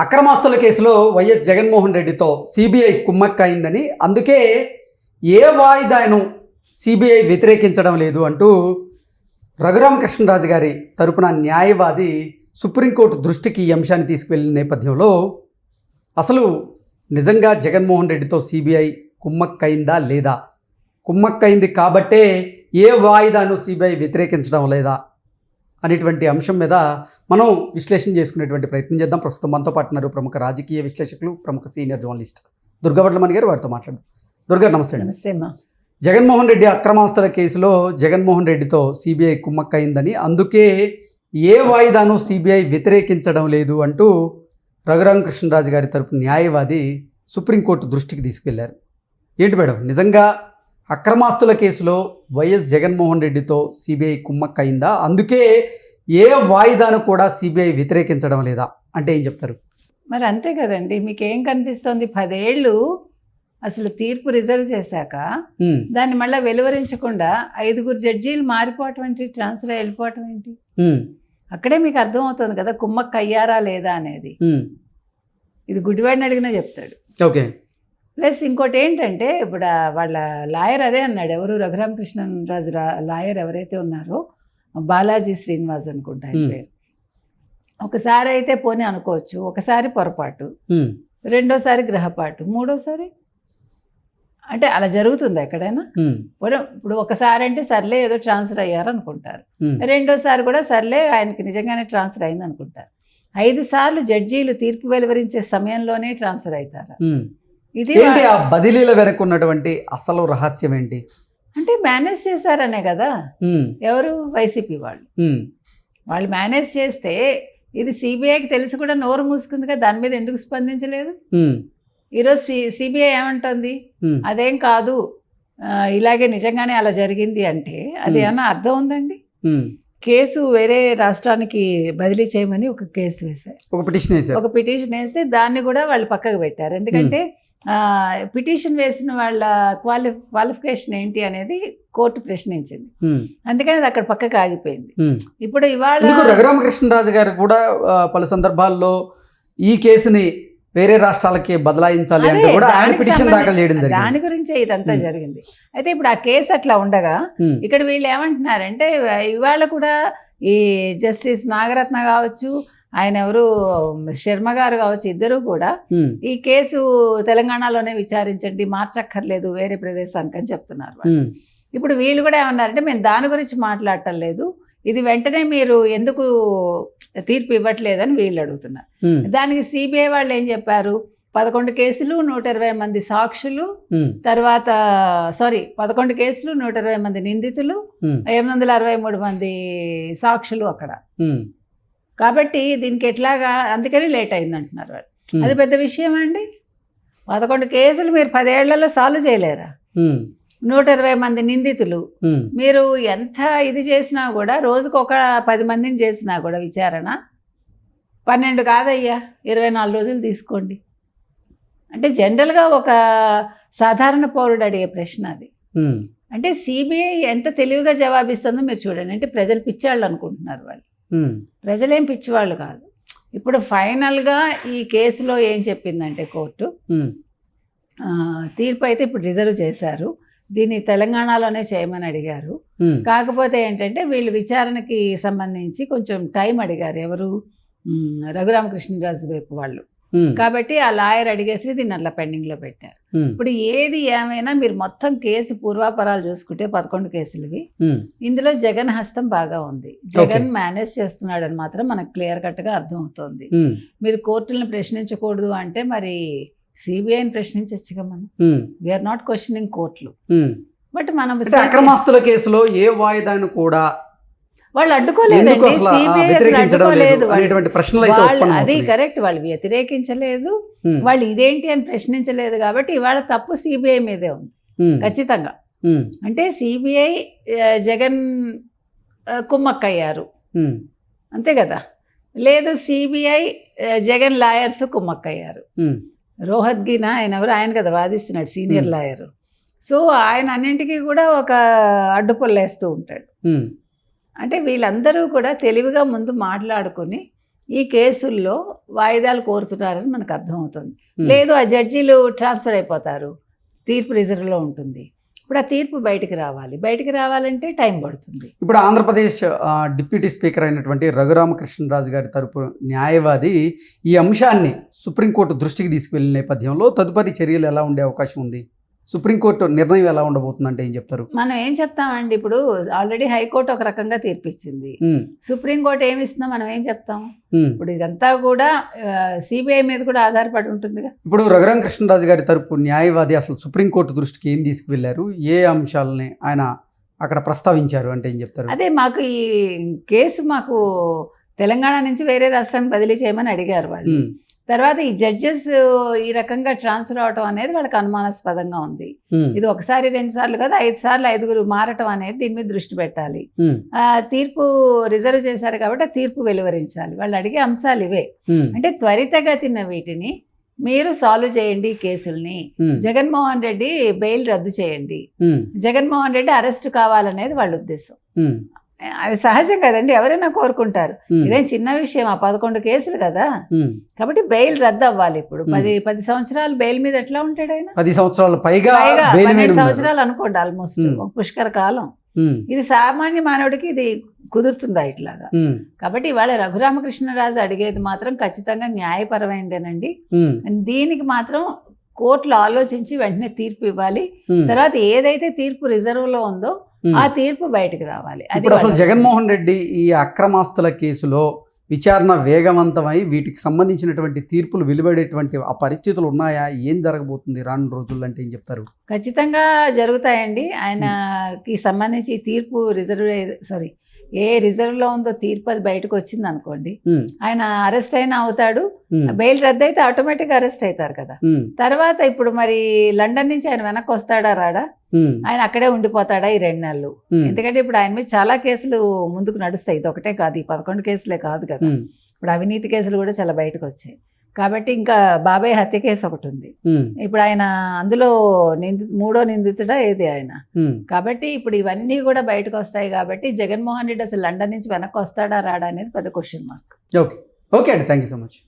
అక్రమాస్తుల కేసులో వైఎస్ జగన్మోహన్ రెడ్డితో సిబిఐ కుమ్మక్కయిందని అందుకే ఏ వాయిదాను సిబిఐ వ్యతిరేకించడం లేదు అంటూ రఘురామకృష్ణరాజు గారి తరపున న్యాయవాది సుప్రీంకోర్టు దృష్టికి ఈ అంశాన్ని తీసుకువెళ్ళిన నేపథ్యంలో అసలు నిజంగా జగన్మోహన్ రెడ్డితో సిబిఐ కుమ్మక్కయిందా లేదా? కుమ్మక్కయింది కాబట్టే ఏ వాయిదాను సిబిఐ వ్యతిరేకించడం లేదా? అనేటువంటి అంశం మీద మనం విశ్లేషణ చేసుకునేటువంటి ప్రయత్నం చేద్దాం. ప్రస్తుతం మనతో పాటు ఉన్నారు ప్రముఖ రాజకీయ విశ్లేషకులు ప్రముఖ సీనియర్ జర్నలిస్ట్ దుర్గవడ్లమణి గారు వారితో మాట్లాడు దుర్గా నమస్తే నమస్తే అమ్మా. జగన్మోహన్ రెడ్డి అక్రమాస్తుల కేసులో జగన్మోహన్ రెడ్డితో సిబిఐ కుమ్మక్కయిందని అందుకే ఏ వాయిదాను సిబిఐ వ్యతిరేకించడం లేదు అంటూ రఘురామకృష్ణరాజు గారి తరపు న్యాయవాది సుప్రీంకోర్టు దృష్టికి తీసుకెళ్ళారు. ఏంటి మేడం? నిజంగా అక్రమాస్తుల కేసులో వైఎస్ జగన్మోహన్ రెడ్డితో సిబిఐ కుమ్మక్కయిందా అందుకే ఏ వాయిదాను కూడా సిబిఐ వ్యతిరేకించడం లేదా? అంటే ఏం చెప్తారు? మరి అంతే కదండి. మీకు ఏం కనిపిస్తోంది? పదేళ్ళు అసలు తీర్పు రిజర్వ్ చేశాక దాన్ని మళ్ళీ వెలువరించకుండా ఐదుగురు జడ్జీలు మారిపోవటం ఏంటి? ట్రాన్స్ఫర్ వెళ్ళిపోవటం ఏంటి? అక్కడే మీకు అర్థమవుతుంది కదా కుమ్మక్క అయ్యారా లేదా అనేది. ఇది గుడ్డివాడిని అడిగినా చెప్తాడు. ఓకే. ప్లస్ ఇంకోటి ఏంటంటే ఇప్పుడు వాళ్ళ లాయర్ అదే అన్నాడు. ఎవరు? రఘురామకృష్ణరాజు రా లాయర్ ఎవరైతే ఉన్నారో బాలాజీ శ్రీనివాస్ అనుకుంటా. పేరు. ఒకసారి అయితే పోనీ అనుకోవచ్చు. ఒకసారి పొరపాటు. రెండోసారి గ్రహపాటు. మూడోసారి? అంటే అలా జరుగుతుంది ఎక్కడైనా? ఇప్పుడు ఒకసారి అంటే సర్లే ఏదో ట్రాన్స్ఫర్ అయ్యారు అనుకుంటారు రెండోసారి కూడా సర్లే ఆయనకి నిజంగానే ట్రాన్స్ఫర్ అయింది అనుకుంటారు ఐదు సార్లు జడ్జీలు తీర్పు వెలువరించే సమయంలోనే ట్రాన్స్ఫర్ అవుతారు? ఏంటి ఆ బదిలీల వెనక ఉన్నటువంటి అసలు రహస్యం ఏంటి? అంటే మేనేజ్ చేశారనే కదా. ఎవరు? వైసీపీ వాళ్ళు. వాళ్ళు మేనేజ్ చేస్తే ఇది సిబిఐకి తెలిసి కూడా నోరు మూసుకుంది కదా దాని మీద ఎందుకు స్పందించలేదు? ఈరోజు సిబిఐ ఏమంటుంది? అదేం కాదు. ఇలాగే నిజంగానే అలా జరిగింది అంటే అది. ఏమన్నా అర్థం ఉందండి. కేసు వేరే రాష్ట్రానికి బదిలీ చేయమని ఒక కేసు వేశారు. ఒక పిటిషన్ వేశారు. ఒక పిటిషన్ వేస్తే దాన్ని కూడా వాళ్ళు పక్కకు పెట్టారు. ఎందుకంటే పిటిషన్ వేసిన వాళ్ళ క్వాలి క్వాలిఫికేషన్ ఏంటి అనేది కోర్టు ప్రశ్నించింది. ఉమ్, అందుకని అది అక్కడ పక్కకు ఆగిపోయింది. ఉమ్. ఇప్పుడు ఇవాళ రఘురామకృష్ణరాజు గారు కూడా పలు సందర్భాల్లో ఈ కేసుని వేరే రాష్ట్రాలకి బదలాయించాలి అంటే కూడా ఆయన పిటిషన్ దాఖలు చేయడం జరిగింది. దాని గురించే ఇదంతా Hmm. జరిగింది. అయితే ఇప్పుడు ఆ కేసు అట్లా ఉండగా ఇక్కడ వీళ్ళు ఏమంటున్నారంటే ఇవాళ కూడా ఈ జస్టిస్ నాగరత్న కావచ్చు ఆయన ఎవరు? శర్మ గారు కావచ్చు ఇద్దరు కూడా ఈ కేసు తెలంగాణలోనే విచారించండి మార్చక్కర్లేదు వేరే ప్రదేశానికి అని చెప్తున్నారు ఇప్పుడు వీళ్ళు కూడా ఏమన్నారంటే మేము దాని గురించి మాట్లాడటం లేదు. ఇది వెంటనే మీరు ఎందుకు తీర్పు ఇవ్వట్లేదని వీళ్ళు అడుగుతున్నారు. దానికి సిబిఐ వాళ్ళు ఏం చెప్పారు? పదకొండు కేసులు నూట ఇరవై మంది సాక్షులు తర్వాత సారీ పదకొండు కేసులు నూట ఇరవై మంది నిందితులు ఎనిమిది వందల అరవై మూడు మంది సాక్షులు అక్కడ. కాబట్టి దీనికి ఎట్లాగా అందుకని లేట్ అయింది అంటున్నారు వాళ్ళు అది పెద్ద విషయం అండి? పదకొండు కేసులు మీరు పదేళ్ళలో సాల్వ్ చేయలేరా? నూట ఇరవై మంది నిందితులు. మీరు ఎంత ఇది చేసినా కూడా రోజుకు ఒక పది మందిని చేసినా కూడా విచారణ. పన్నెండు కాదయ్యా ఇరవై నాలుగు రోజులు తీసుకోండి. అంటే జనరల్గా ఒక సాధారణ పౌరుడు అడిగే ప్రశ్న అది. అంటే సిబిఐ ఎంత తెలివిగా జవాబిస్తుందో మీరు చూడండి. అంటే ప్రజలు పిచ్చాళ్ళు అనుకుంటున్నారు వాళ్ళు. ప్రజలేం పిచ్చివాళ్ళు కాదు. ఇప్పుడు ఫైనల్గా ఈ కేసులో ఏం చెప్పిందంటే కోర్టు తీర్పు అయితే ఇప్పుడు రిజర్వ్ చేశారు. దీన్ని తెలంగాణలోనే చేయమని అడిగారు. కాకపోతే ఏంటంటే వీళ్ళు విచారణకి సంబంధించి కొంచెం టైం అడిగారు ఎవరు? రఘురామకృష్ణరాజు వైపు వాళ్ళు. కాబట్టి ఆ లాయర్ అడిగేసి దీన్ని అట్లా పెండింగ్లో పెట్టారు. ఇప్పుడు ఏది ఏమైనా మీరు మొత్తం కేసు పూర్వాపరాలు చూసుకుంటే పదకొండు కేసులవి. ఇందులో జగన్ హస్తం బాగా ఉంది. జగన్ మేనేజ్ చేస్తున్నాడని మాత్రం మనకు క్లియర్ కట్గా అర్థమవుతోంది. మీరు కోర్టులను ప్రశ్నించకూడదు అంటే మరి సిబిఐని ప్రశ్నించచ్చుగా మనం. వీఆర్ నాట్ క్వశ్చనింగ్ కోర్టులు. బట్ మనం అక్రమాస్తుల కేసులో ఏ వాయిదాను కూడా వాళ్ళు అడ్డుకోలేదు అది. కరెక్ట్ వాళ్ళు వ్యతిరేకించలేదు. వాళ్ళు ఇదేంటి అని ప్రశ్నించలేదు కాబట్టి ఇవాళ తప్పు సిబిఐ మీదే ఉంది. ఖచ్చితంగా. అంటే సిబిఐ జగన్ కుమ్మక్కయ్యారు. అంతే కదా? లేదు సిబిఐ జగన్ లాయర్స్ కుమ్మక్కయ్యారు. ఉమ్, రోహత్గిన ఆయన ఎవరు? ఆయన కదా వాదిస్తున్నాడు సీనియర్. లాయర్. సో ఆయన అన్నింటికీ కూడా ఒక అడ్డుపొల్లేస్తూ ఉంటాడు. అంటే వీళ్ళందరూ కూడా తెలివిగా ముందు మాట్లాడుకొని ఈ కేసుల్లో వాయిదాలు కోరుతున్నారని మనకు అర్థమవుతుంది. లేదు ఆ జడ్జీలు ట్రాన్స్ఫర్ అయిపోతారు. తీర్పు రిజర్వ్లో ఉంటుంది. ఇప్పుడు ఆ తీర్పు బయటికి రావాలి. బయటికి రావాలంటే టైం పడుతుంది. ఇప్పుడు ఆంధ్రప్రదేశ్ డిప్యూటీ స్పీకర్ అయినటువంటి రఘురామకృష్ణరాజు గారి తరపు న్యాయవాది ఈ అంశాన్ని సుప్రీంకోర్టు దృష్టికి తీసుకువెళ్ళిన నేపథ్యంలో తదుపరి చర్యలు ఎలా ఉండే అవకాశం ఉంది? సుప్రీంకోర్టు నిర్ణయం ఎలా ఉండబోతుందంటే ఏం చెప్తారు? మనం ఏం చెప్తామండి ఇప్పుడు? ఆల్రెడీ హైకోర్టు ఒక రకంగా తీర్పిచ్చింది. సుప్రీంకోర్టు ఏమి ఇస్తుందో మనం ఏం చెప్తాం. ఇప్పుడు ఇదంతా కూడా సిబిఐ మీద కూడా ఆధారపడి ఉంటుందిగా ఇప్పుడు రఘురామ కృష్ణరాజు గారి తరపు న్యాయవాది అసలు సుప్రీంకోర్టు దృష్టికి ఏం తీసుకువెళ్ళారు ఏ అంశాలని ఆయన అక్కడ ప్రస్తావించారు అంటే ఏం చెప్తారు? అదే మాకు ఈ కేసు మాకు తెలంగాణ నుంచి వేరే రాష్ట్రానికి బదిలీ చేయమని అడిగారు వాళ్ళు. తర్వాత ఈ జడ్జెస్ ఈ రకంగా ట్రాన్స్ఫర్ అవటం అనేది వాళ్ళకి అనుమానాస్పదంగా ఉంది. ఇది ఒకసారి రెండు సార్లు కదా ఐదు సార్లు ఐదుగురు మారటం అనేది దీని మీద దృష్టి పెట్టాలి. తీర్పు రిజర్వ్ చేశారు కాబట్టి ఆ తీర్పు వెలువరించాలి. వాళ్ళు అడిగే అంశాలు ఇవే. అంటే త్వరితగతిన వీటిని మీరు సాల్వ్ చేయండి ఈ కేసుల్ని. జగన్మోహన్ రెడ్డి బెయిల్ రద్దు చేయండి. జగన్మోహన్ రెడ్డి అరెస్ట్ కావాలనేది వాళ్ళ ఉద్దేశం. అది సహజం కదండి ఎవరైనా కోరుకుంటారు. ఇదేం చిన్న విషయం ఆ పదకొండు కేసులు కదా. కాబట్టి బెయిల్ రద్దు అవ్వాలి ఇప్పుడు. పది పది సంవత్సరాలు బెయిల్ మీద ఎట్లా ఉంటాడు ఆయన? పది సంవత్సరాల పైగా పన్నెండు. సంవత్సరాలు అనుకోండి ఆల్మోస్ట్ పుష్కర కాలం. ఇది సామాన్య మానవుడికి ఇది కుదురుతుందా ఇట్లాగా? కాబట్టి ఇవాళ రఘురామకృష్ణరాజు అడిగేది మాత్రం ఖచ్చితంగా న్యాయపరమైందేనండి దీనికి మాత్రం కోర్టులు ఆలోచించి వెంటనే తీర్పు ఇవ్వాలి. తర్వాత ఏదైతే తీర్పు రిజర్వ్లో ఉందో. ఆ తీర్పు బయటకు రావాలి. ఇప్పుడు అసలు జగన్మోహన్ రెడ్డి ఈ అక్రమాస్తుల కేసులో విచారణ వేగవంతమై వీటికి సంబంధించినటువంటి తీర్పులు వెలువడేటువంటి ఆ పరిస్థితులు ఉన్నాయా? ఏం జరగబోతుంది రానున్న రోజుల్లో అంటే ఏం చెప్తారు? ఖచ్చితంగా జరుగుతాయండి. ఆయనకి సంబంధించి తీర్పు రిజర్వ్ సారీ ఏ రిజర్వ్లో ఉందో తీర్పు అది బయటకు వచ్చింది అనుకోండి. ఆయన అరెస్ట్ అయినా అవుతాడు. బెయిల్ రద్దు అయితే ఆటోమేటిక్ అరెస్ట్ అవుతారు కదా. తర్వాత ఇప్పుడు మరి లండన్ నుంచి ఆయన వెనక్కి వస్తాడా రాడా? ఆయన అక్కడే ఉండిపోతాడా ఈ రెండు నెలలు? ఎందుకంటే ఇప్పుడు ఆయన మీద చాలా కేసులు ముందుకు నడుస్తాయి. ఇది ఒకటే కాదు. ఈ పదకొండు కేసులే కాదు కదా. ఇప్పుడు అవినీతి కేసులు కూడా చాలా బయటకు వచ్చాయి. కాబట్టి ఇంకా బాబాయ్ హత్య కేసు ఒకటి ఉంది. ఇప్పుడు ఆయన అందులో నింది మూడో నిందితుడా ఏది ఆయన. కాబట్టి ఇప్పుడు ఇవన్నీ కూడా బయటకు వస్తాయి కాబట్టి జగన్మోహన్ రెడ్డి అసలు లండన్ నుంచి వెనక్కి వస్తాడా రాడా అనేది పెద్ద క్వశ్చన్ మార్క్ ఓకే. ఓకే అండి. Thank you so much.